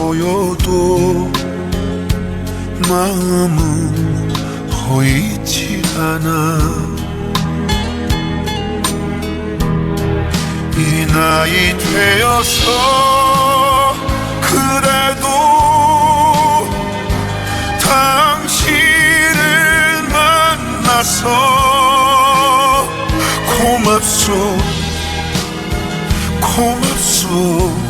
보여도 마음은 보이지 않아. 이 나이 되어서 그래도 당신을 만나서 고맙소 고맙소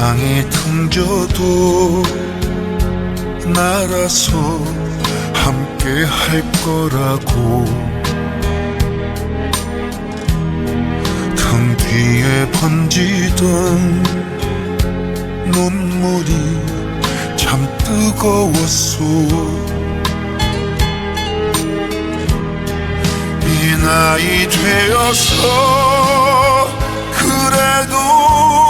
세상이 등져도 나라서 함께 할 거라고. 등 뒤에 번지던 눈물이 참 뜨거웠소. 이 나이 되어서 그래도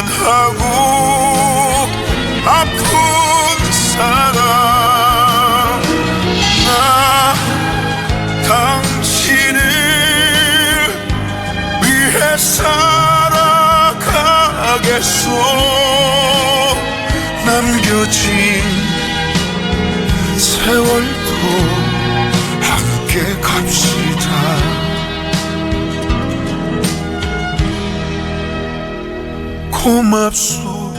미안하고 아픈 사람. 나 당신을 위해 살아가겠소. 남겨진 세월도 함께 갑시다 고맙소.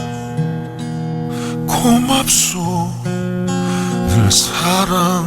고맙소. 늘 사랑하오